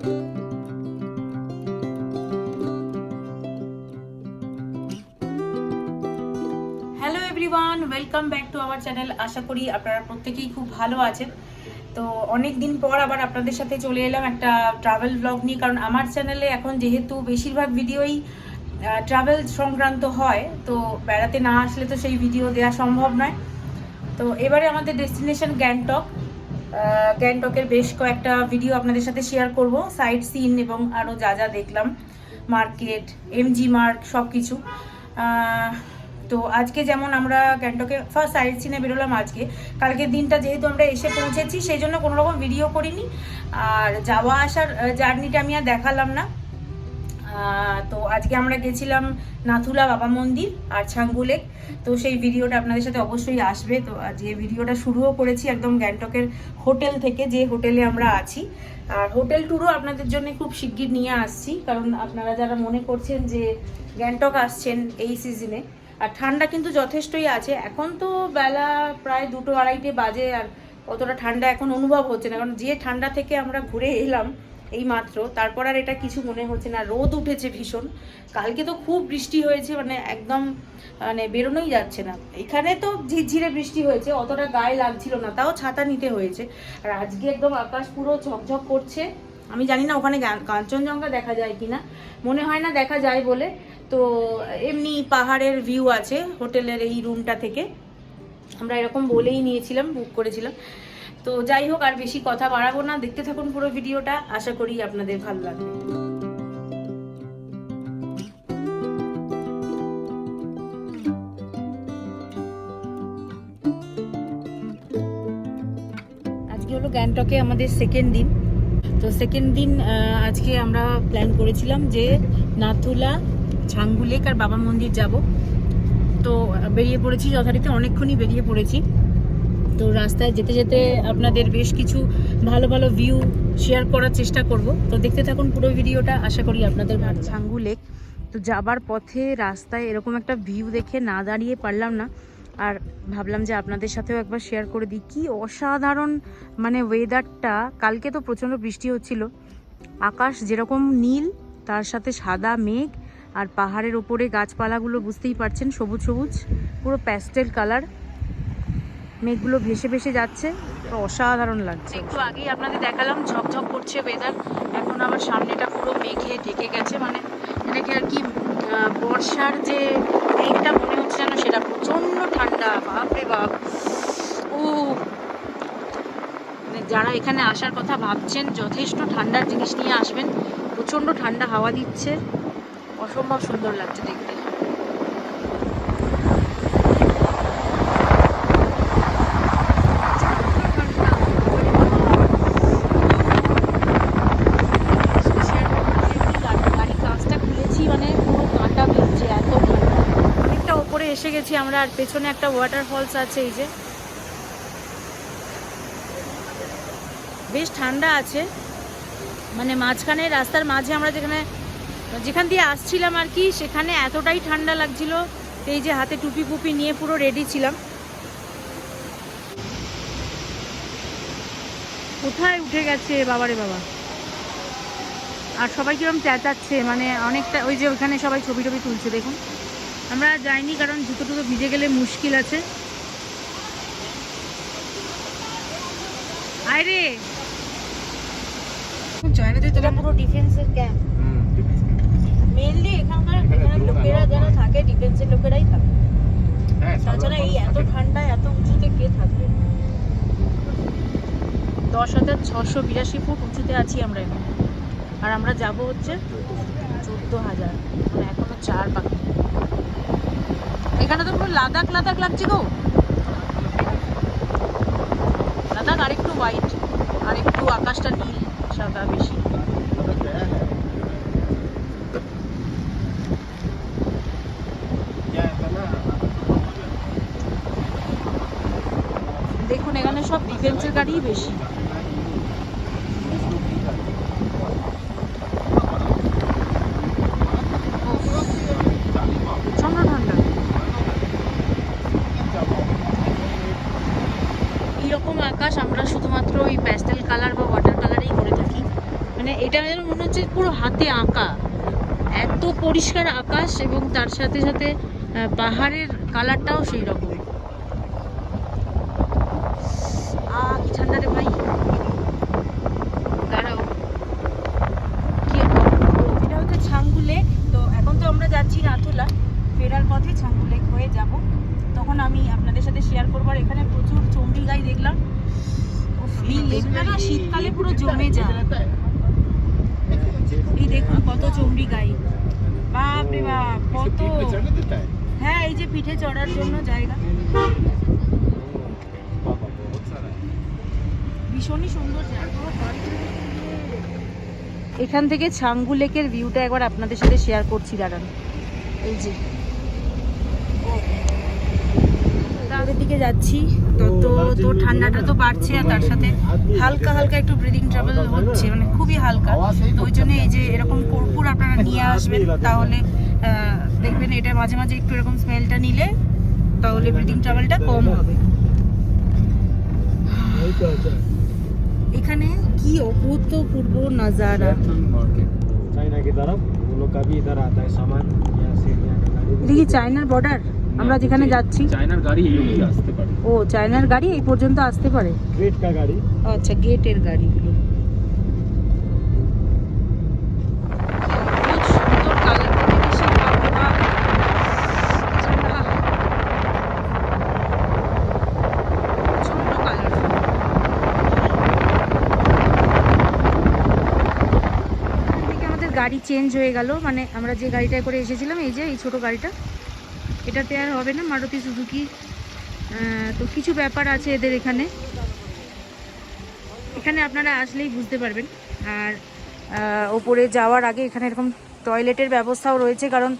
Hello everyone welcome back to our channel আশা করি আপনারা প্রত্যেকেই খুব ভালো আছেন। তো অনেক দিন পর আবার আপনাদের সাথে চলে এলাম একটা ট্রাভেল ব্লগ নিয়ে, কারণ আমার চ্যানেলে এখন যেহেতু বেশিরভাগ ভিডিওই ট্রাভেল সংক্রান্ত হয়, তো বেড়াতে না আসলে তো সেই ভিডিও দেওয়া সম্ভব নয়। তো এবারে আমাদের ডেস্টিনেশন গ্যাংটক গ্যাংটকের বেশ কয়েকটা ভিডিও আপনাদের সাথে শেয়ার করব সাইট সিন এবং আরও যা যা দেখলাম মার্কেট এমজি মার্ক সব কিছু তো আজকে যেমন আমরা গ্যাংটকে ফার্স্ট সাইট সিনে বেরোলাম আজকে, কালকের দিনটা যেহেতু আমরা এসে পৌঁছেছি, সেই জন্য কোনোরকম ভিডিও করিনি। আর যাওয়া আসার জার্নিটা আমি আর দেখালাম না। তো আজকে আমরা গেছিলাম নাথুলা বাবা মন্দির আর ছাঙ্গুলেক তো সেই ভিডিওটা আপনাদের সাথে অবশ্যই আসবে। তো আজকে ভিডিওটা শুরুও করেছি একদম গ্যাংটকের হোটেল থেকে, যে হোটেলে আমরা আছি। আর হোটেল ট্যুরও আপনাদের জন্য খুব শিগগির নিয়ে আসছি, কারণ আপনারা যারা মনে করছেন যে গ্যাংটক আসছেন এই সিজনে আর ঠান্ডা কিন্তু যথেষ্টই আছে। এখন তো বেলা প্রায় দুটো আড়াইটে বাজে, আর অতটা ঠান্ডা এখন অনুভব হচ্ছে না, কারণ যে ঠান্ডা থেকে আমরা ঘুরে এলাম এই মাত্র তারপর আর এটা কিছু মনে হচ্ছে না, রোদ উঠেছে ভীষণ। কালকে তো খুব বৃষ্টি হয়েছে মানে একদম মানে বেরোনোই যাচ্ছে না। এখানে তো ঝিরঝিরে বৃষ্টি হয়েছে, অতটা গায়ে লাগছিল না, তাও ছাতা নিতে হয়েছে। আর আজকে একদম আকাশ পুরো ঝকঝক করছে। আমি জানি না ওখানে কাঞ্চনজঙ্ঘা দেখা যায় কিনা, মনে হয় না দেখা যায় বলে। তো এমনি পাহাড়ের ভিউ আছে, হোটেলের এই রুমটা থেকে। আমরা এরকম বলেই নিয়েছিলাম বুক করেছিলাম। তো যাই হোক, আর বেশি কথা বাড়াবো না। দেখতে থাকুন পুরো ভিডিওটা। আশা করি আপনাদের ভালো লাগবে। আজকে হলো গ্যাংটকে আমাদের সেকেন্ড দিন। তো সেকেন্ড দিন আজকে আমরা প্ল্যান করেছিলাম যে নাথুলা ছাঙ্গু লেক আর বাবা মন্দির যাব। তো বেরিয়ে পড়েছি যথারীতি, অনেকক্ষণই বেরিয়ে পড়েছি। তো রাস্তায় যেতে যেতে আপনাদের বেশ কিছু ভালো ভালো ভিউ শেয়ার করার চেষ্টা করব। তো দেখতে থাকুন পুরো ভিডিওটা, আশা করি আপনাদের ছাঙ্গু লেক তো যাবার পথে রাস্তায় এরকম একটা ভিউ দেখে না দাঁড়িয়ে পারলাম না। আর ভাবলাম যে আপনাদের সাথেও একবার শেয়ার করে দিই। কি অসাধারণ মানে ওয়েদারটা কালকে তো প্রচণ্ড বৃষ্টি হচ্ছিল। আকাশ যেরকম নীল, তার সাথে সাদা মেঘ, আর পাহাড়ের ওপরে গাছপালাগুলো বুঝতেই পারছেন, সবুজ সবুজ, পুরো প্যাস্টেল কালার মেঘগুলো ভেসে ভেসে যাচ্ছে। অসাধারণ লাগছে। একটু আগেই আপনাদের দেখালাম, ঝকঝক করছে ওয়েদার এখন আবার সামনেটা পুরো মেঘে ঢেকে গেছে। মানে এটাকে আর কি বর্ষার যে মেঘটা মনে হচ্ছে যেন সেটা প্রচণ্ড ঠান্ডা। বাপরে বাপ। ও। মানে যারা এখানে আসার কথা ভাবছেন, যথেষ্ট ঠান্ডার জিনিস নিয়ে আসবেন। প্রচণ্ড ঠান্ডা হাওয়া দিচ্ছে। অসম্ভব সুন্দর লাগছে দেখতে গাড়ির কাঁচটা খুলেছি মানে পুরো কাঁটা বেরোচ্ছে এত ঠান্ডা অনেকটা গেছি আমরা আর পেছনে একটা ওয়াটার ফলস আছে, এই যে। বেশ ঠান্ডা আছে। মানে মাঝখানে, রাস্তার মাঝে আমরা যেখানে, যেখান দিয়ে আসছিলাম আর কি, সেখানে এতটাই ঠান্ডা লাগছিল এই যে হাতে টুপি ফুপি নিয়ে পুরো রেডি ছিলাম। কোথায় উঠে গেছে বাবারে বাবা? আর সবাই কিরম চেঁচাচ্ছে মানে অনেকটা, ওই যে ওইখানে সবাই ছবি টবি তুলছে, দেখুন। আমরা যাইনি কারণ জুতো টুতো ভিজে গেলে মুশকিল আছে। আরে চায়নাতে তো এটা পুরো ডিফেন্সের ক্যাম্প মেনলি এখানকার এখানে লোকেরা যারা থাকে ডিফেন্সের লোকেরাই থাকে। হ্যাঁ তাছাড়া এই এত ঠান্ডায় এত উঁচুতে কে থাকবে? দশ হাজার ছশো বিরাশি ফুট উঁচুতে আছি আমরা এখন। আর আমরা যাব হচ্ছে চোদ্দ হাজার। মানে এখনও চার বাকি। এখানে তো পুরো লাদাখ লাদাখ লাগছে গো। লাদাখ আরেকটু হোয়াইট আর একটু আকাশটা নীল, সাদা বেশি। দেখুন, এখানে সব ডিফেন্সের গাড়িই বেশি প্রচণ্ড ঠান্ডা এইরকম আকাশ আমরা শুধুমাত্র ওই প্যাস্টেল কালার বা ওয়াটার কালারেই করে থাকি মানে এটা যেন মনে হচ্ছে পুরো হাতে আঁকা এত পরিষ্কার আকাশ এবং তার সাথে সাথে পাহাড়ের কালারটাও সেই রকম ঠান্ডা রে ভাই। দাঁড়াও। এটা হচ্ছে ছাঙ্গু তো এখন তো আমরা যাচ্ছি নাথুলা ফেরার পথে ছাঙ্গু হয়ে যাব। তখন আমি আপনাদের সাথে শেয়ার করব। আর এখানে প্রচুর চন্ডি গাই দেখলাম। এই লেকটা শীতকালে পুরো জমে যায়। এই দেখুন কত চন্ডি গাই। বাপ রে বাপ কত? হ্যাঁ এই যে পিঠে চড়ার জন্য জায়গা। ভীষণই সুন্দর জায়গা। এখান থেকে ছাঙ্গু লেকের ভিউটা একবার আপনাদের সাথে শেয়ার করছি দাঁড়ান। এই যে। তাদের দিকে যাচ্ছি। তো তো তো ঠান্ডাটা তো বাড়ছে আর তার সাথে হালকা হালকা একটু ব্রিদিং ট্রাভেল হচ্ছে মানে খুবই হালকা। তো ওই জন্য এই যে এরকম কর্পূর আপনারা নিয়ে আসবেন, তাহলে দেখবেন এটা মাঝে মাঝে একটু এরকম স্মেলটা নিলে তাহলে ব্রিদিং ট্রাভেলটা কম হবে। এখানে কি অভূতপূর্ব নাজারা। চায়না কি তরফ লোক কাভি ইধার আতা হ্যায় সামান দেখি চায়নার বর্ডার আমরা যেখানে যাচ্ছি। চায়নার গাড়ি এই আসতে ও চায়নার গাড়ি এই পর্যন্ত আসতে পারে? গ্রেট গাড়ি। আচ্ছা গেটের গাড়ি। গাড়ি চেঞ্জ হয়ে গেল। মানে আমরা যে গাড়িটায় করে এসেছিলাম এই যে এই ছোট গাড়িটা। এটাতে আর হবে না মারুতি সুজুকি তো কিছু ব্যাপার আছে এদের এখানে। এখানে আপনারা আসলেই বুঝতে পারবেন। আর ওপরে যাওয়ার আগে এখানে এরকম টয়লেটের ব্যবস্থাও রয়েছে, কারণ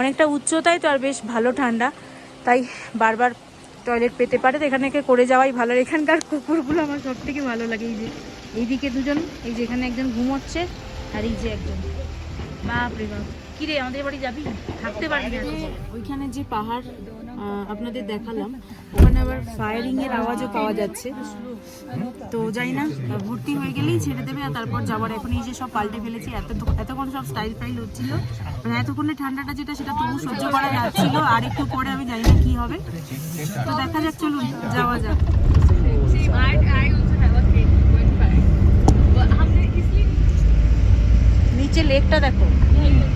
অনেকটা উচ্চতায় তো আর বেশ ভালো ঠান্ডা। তাই বারবার টয়লেট পেতে পারে। তো এখানে করে যাওয়াই ভালো। এখানকার কুকুরগুলো আমার সব থেকে ভালো লাগে। এই যে, এইদিকে দুজন, এই যে এখানে একজন ঘুমোচ্ছে, আর এই যে একজন। বাপরে বাপ। কিরে, আমাদের বাড়ি যাবি? থাকতে পারবি ওইখানে যে পাহাড় আপনাদের দেখালাম। ওখানে আবার ফায়ারিং এর আওয়াজও পাওয়া যাচ্ছে। তো যাই না ভর্তি হয়ে গেলেই ছেড়ে দেবে আর তারপর যাবার। এখন এই যে সব পাল্টে ফেলেছি এত এতক্ষণ সব স্টাইল ফাইল হচ্ছিল। মানে এতক্ষণে ঠান্ডাটা যেটা সেটা তবু সহ্য করা যাচ্ছিল। আর একটু পরে আমি জানি না কি হবে। তো দেখা যাক চলুন যাওয়া যাক। নিচে I, I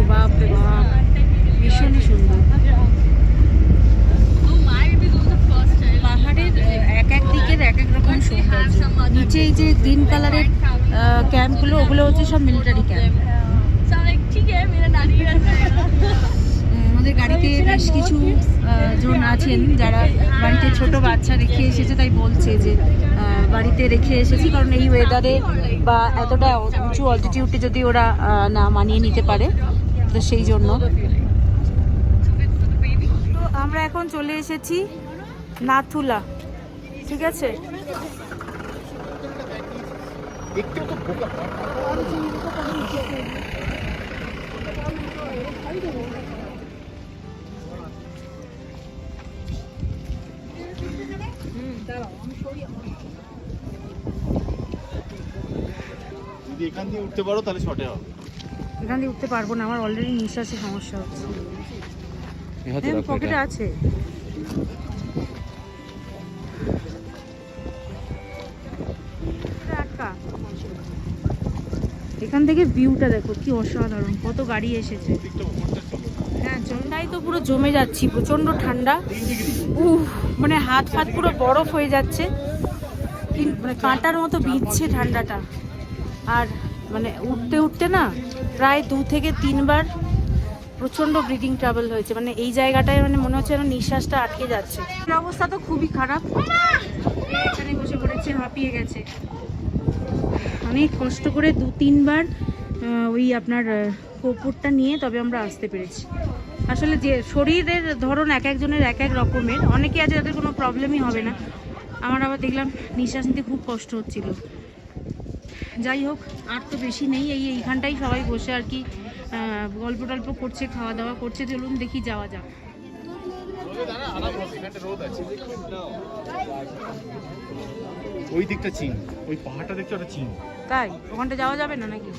আছেন, যারা বাড়িতে ছোট বাচ্চা রেখে এসেছে, তাই বলছে যে বাড়িতে রেখে এসেছি, কারণ এই ওয়েদারে বা এতটা উঁচু অল্টিটিউডে যদি ওরা না মানিয়ে নিতে পারে, তো সেই জন্য। তো আমরা এখন চলে এসেছি নাথুলা, ঠিক আছে? যদি এখান দিয়ে উঠতে পারো তাহলে শর্টে হবে। এখান দিয়ে উঠতে পারব না আমার অলরেডি নিঃশ্বাসের সমস্যা হচ্ছে। হ্যাঁ পকেটে আছে। এখান থেকে ভিউটা দেখো কি অসাধারণ কত গাড়ি এসেছে। চন্ডাই তো পুরো জমে যাচ্ছি প্রচণ্ড ঠান্ডা। মানে হাত ফাত পুরো বরফ হয়ে যাচ্ছে। মানে কাঁটার মতো বিঁধছে ঠান্ডাটা। আর মানে উঠতে উঠতে না প্রায় দু থেকে তিনবার প্রচণ্ড ব্রিদিং ট্রাভেল হয়েছে। মানে এই জায়গাটায় মানে মনে হচ্ছে যেন নিঃশ্বাসটা আটকে যাচ্ছে। অবস্থা তো খুবই খারাপ। এখানে বসে পড়েছে হাঁপিয়ে গেছে। অনেক কষ্ট করে দু তিনবার ওই আপনার আহ, কর্পূরটা নিয়ে তবে আমরা আসতে পেরেছি। আসলে যে শরীরের ধরন এক একজনের এক এক রকমের অনেকে আছে যাদের কোনো প্রবলেমই হবে না। আমার আবার দেখলাম নিঃশ্বাস নিতে খুব কষ্ট হচ্ছিল। যাই হোক আর তো বেশি নেই এই এইখানটাই সবাই বসে আর কি গল্প টল্প করছে খাওয়া দাওয়া করছে। চলুন দেখি যাওয়া যাক। ওই দিকটা চীন ওই পাহাড়টা দেখছ ওটা চীন। তাই? ওখানটা যাওয়া যাবে না নাকি?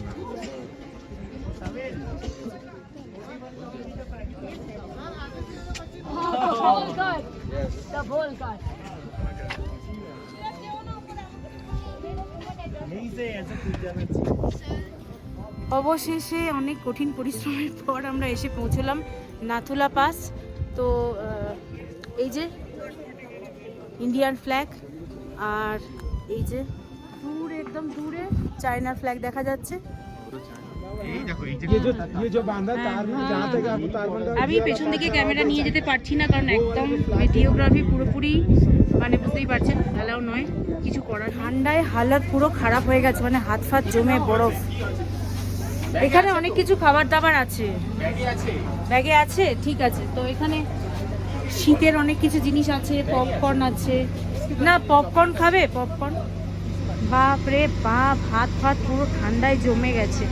Yes. The অবশেষে অনেক কঠিন পরিশ্রমের পর আমরা এসে পৌঁছলাম নাথুলা পাস। তো এই যে ইন্ডিয়ান ফ্ল্যাগ আর এই যে দূর একদম দূরে চায়নার ফ্ল্যাগ দেখা যাচ্ছে। আমি পেছন দিকে ক্যামেরা নিয়ে যেতে পারছি না কারণ একদম ভিডিওগ্রাফি পুরোপুরি মানে বুঝতেই পারছেন এলাও নয় কিছু করার ঠান্ডায় হালাত পুরো খারাপ হয়ে গেছে মানে হাত ফাত জমে বরফ। এখানে অনেক কিছু খাবার দাবার আছে। ব্যাগে আছে? ঠিক আছে। তো এখানে শীতের অনেক কিছু জিনিস আছে পপকর্ন আছে। না পপকর্ন খাবে? পপকর্ন? বাপরে বাপ হাত ফাত পুরো ঠান্ডায় জমে গেছে।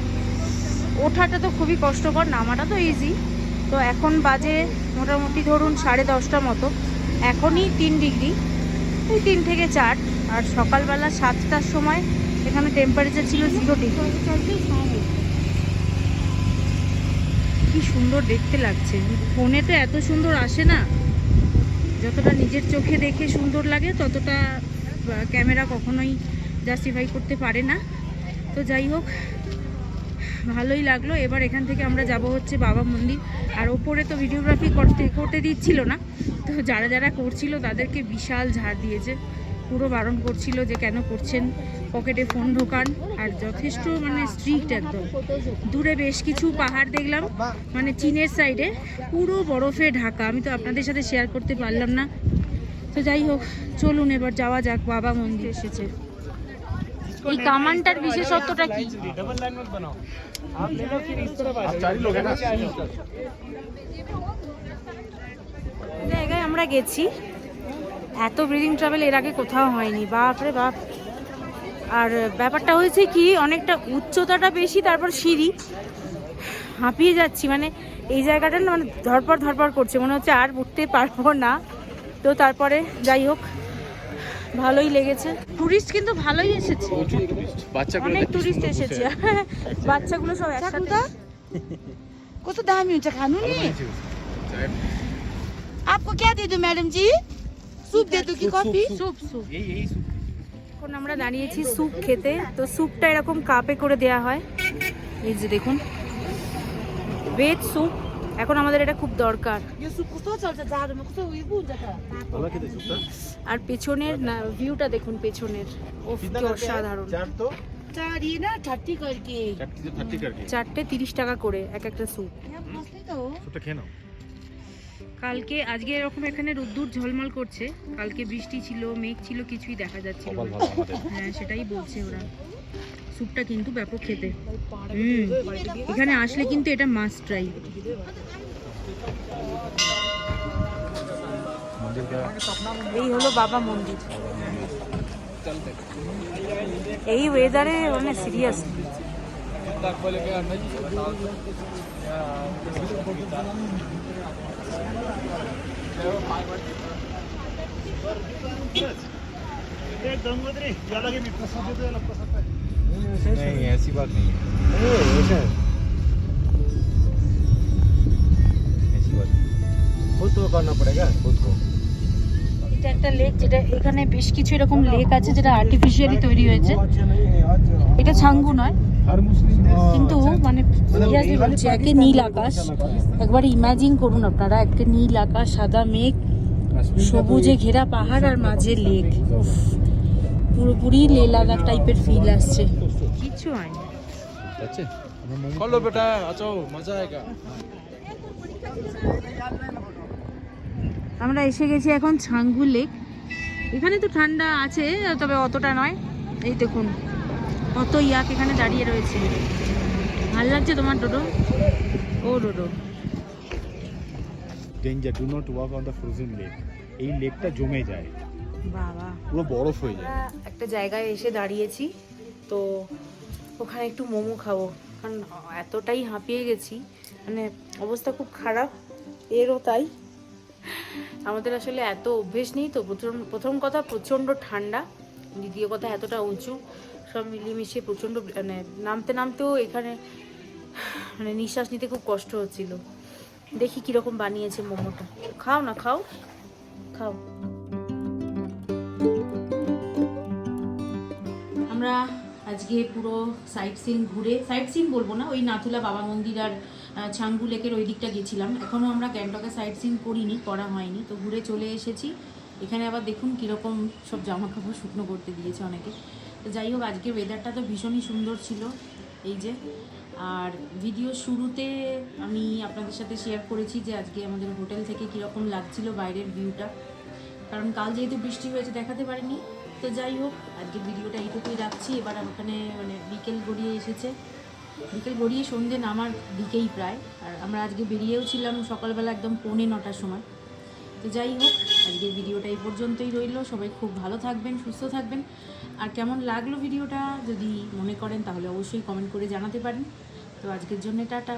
ওঠাটা তো খুবই কষ্টকর, নামাটা তো ইজি তো এখন বাজে মোটামুটি ধরুন সাড়ে দশটা মতো। এখনই তিন ডিগ্রি, ওই তিন থেকে চার। আর সকালবেলা সাতটার সময় এখানে টেম্পারেচার ছিল জিরো ডিগ্রি কি সুন্দর দেখতে লাগছে। ফোনে তো এত সুন্দর আসে না। যতটা নিজের চোখে দেখে সুন্দর লাগে, ততটা ক্যামেরা কখনোই জাস্টিফাই করতে পারে না। তো যাই হোক ভালোই লাগল। এবার এখান থেকে আমরা যাব হচ্ছে বাবা মন্দির। আর ওপরে তো ভিডিওগ্রাফি করতে করতে দিচ্ছিল না। তো যারা যারা করছিল তাদেরকে বিশাল ঝাড় দিয়েছে। পুরো বারণ করছিল যে কেন করছেন, পকেটে ফোন ঢোকান, আর যথেষ্ট মানে স্ট্রিক্ট একদম। দূরে বেশ কিছু পাহাড় দেখলাম মানে চীনের সাইডে পুরো বরফে ঢাকা। আমি তো আপনাদের সাথে শেয়ার করতে পারলাম না। তো যাই হোক, চলুন এবার যাওয়া যাক, বাবা মন্দির এসেছে। এই কামানটার বিশেষত্বটা কি डबल लाइन मत बनाओ आप ले लो फिर इस तरफ आ आप चार ही लोग हैं ना? জায়গায় আমরা গেছি এত ব্রিদিং ট্রাভেল এর আগে কোথাও হয়নি বাপ রে বাপ আর ব্যাপারটা হয়েছে কি অনেকটা উচ্চতাটা বেশি তারপর সিঁড়ি হাঁপিয়ে যাচ্ছি মানে এই জায়গাটা না মানে ধরপর ধরপর করছে মনে হচ্ছে আর উঠতে পারবো না তো তারপরে যাই হোক ভালোই লেগেছে। টুরিস্ট কিন্তু ভালোই এসেছে। অনেক টুরিস্ট এসেছে। বাচ্চাগুলো সব একসাথে। কত দামি হচ্ছে খানু নি? আপকো কে দে দু ম্যাডাম জি? স্যুপ দে দু কি কফি? স্যুপ স্যুপ এখন আমরা দাঁড়িয়েছি স্যুপ খেতে। তো স্যুপটা এরকম কাপে করে দেয়া হয়। এই যে দেখুন। ভেজ স্যুপ এখন আমাদের এটা খুব দরকার। আর পেছনের ভিউটা দেখুন পেছনের। অসাধারণ। চারটে তিরিশ টাকা করে এক একটা স্যুপ কালকে আজকে এরকম এখানে রোদ্দুর ঝলমল করছে। কালকে বৃষ্টি ছিল মেঘ ছিল কিছুই দেখা যাচ্ছিল হ্যাঁ সেটাই বলছে ওরা। স্যুপটা কিন্তু ব্যাপক খেতে। হুম। এখানে আসলে কিন্তু এটা মাস্ট ট্রাই এই হলো বাবা মন্দির। এই ওয়েদারে মানে সিরিয়াস नहीं ऐसी बात नहीं है ऐसा है ऐसी बात खुद तो करना पड़ेगा खुद को এটা একটা লেক যেটা এখানে বেশ কিছু এরকম লেক আছে যেটা আর্টিফিশিয়ালি তৈরি হয়েছে वो अच्छा नहीं है आज এটা ছাঙ্গু নয় हर मुस्लिम কিন্তু মানে সিরিয়াসলি বলছি একে নীল আকাশ একবার ইমাজিন করুন আপনারা একে নীল আকাশ সাদা মেঘ সবুজে ঘেরা পাহাড় আর মাঝে লেক উফ, পুরোপুরি লে লাদাখ টাইপের ফিল আসছে কিছু হয় না বেটা মজা আমরা এসে গেছি এখন ছাঙ্গু লেক। এখানে তো ঠান্ডা আছে তবে অতটা নয়। এই দেখুন কত ইয়াক এখানে দাঁড়িয়ে রয়েছে। ভালো লাগছে তোমার টোটো ও টোটো danger do not walk on the frozen lake এই লেকটা জমে যায়। বাবা। পুরো বরফ হয়ে যায়। একটা জায়গায় এসে দাঁড়িয়েছি তো ওখানে একটু মোমো খাব। কারণ এতটাই হাঁপিয়ে গেছি। মানে অবস্থা খুব খারাপ। এরও তাই। আমাদের আসলে এত অভ্যেস নেই তো। প্রথম প্রথম কথা প্রচণ্ড ঠান্ডা। দ্বিতীয় কথা এতটা উঁচু। সব মিলিয়ে প্রচণ্ড মানে নামতে নামতেও এখানে মানে নিঃশ্বাস নিতে খুব কষ্ট হচ্ছিল। দেখি কীরকম বানিয়েছে মোমোটা। খাও না, খাও। খাও। আমরা আজকে পুরো সাইট সিন ঘুরে সাইট সিন বলব না, ওই নাথুলা বাবা মন্দির আর ছাঙ্গু লেকের ওই দিকটা গেছিলাম। এখনও আমরা গ্যাংটকে সাইট সিন করিনি, করা হয়নি। তো ঘুরে চলে এসেছি। এখানে আবার দেখুন কীরকম সব জামা কাপড় শুকনো করতে দিয়েছে অনেকে। তো যাই হোক আজকের ওয়েদারটা তো ভীষণই সুন্দর ছিল, এই যে। আর ভিডিও শুরুতে আমি আপনাদের সাথে শেয়ার করেছি যে আজকে আমাদের হোটেল থেকে কীরকম লাগছিল বাইরের ভিউটা কারণ কাল যেহেতু বৃষ্টি হয়েছে, দেখাতে পারিনি। তো যাই হোক, আজকের ভিডিওটা এইটুকুই রাখছি। এবার ওখানে মানে বিকেল গড়িয়ে এসেছে। বিকেল গড়িয়ে সন্ধে নামার দিকেই প্রায়। আর আমরা আজকে বেরিয়েও ছিলাম সকালবেলা একদম পৌনে নটার সময়। তো যাই হোক, আজকের ভিডিওটা এই পর্যন্তই রইল। সবাই খুব ভালো থাকবেন, সুস্থ থাকবেন। আর কেমন লাগল ভিডিওটা যদি মনে করেন, তাহলে অবশ্যই কমেন্ট করে জানাতে পারেন। তো আজকের জন্য টাটা।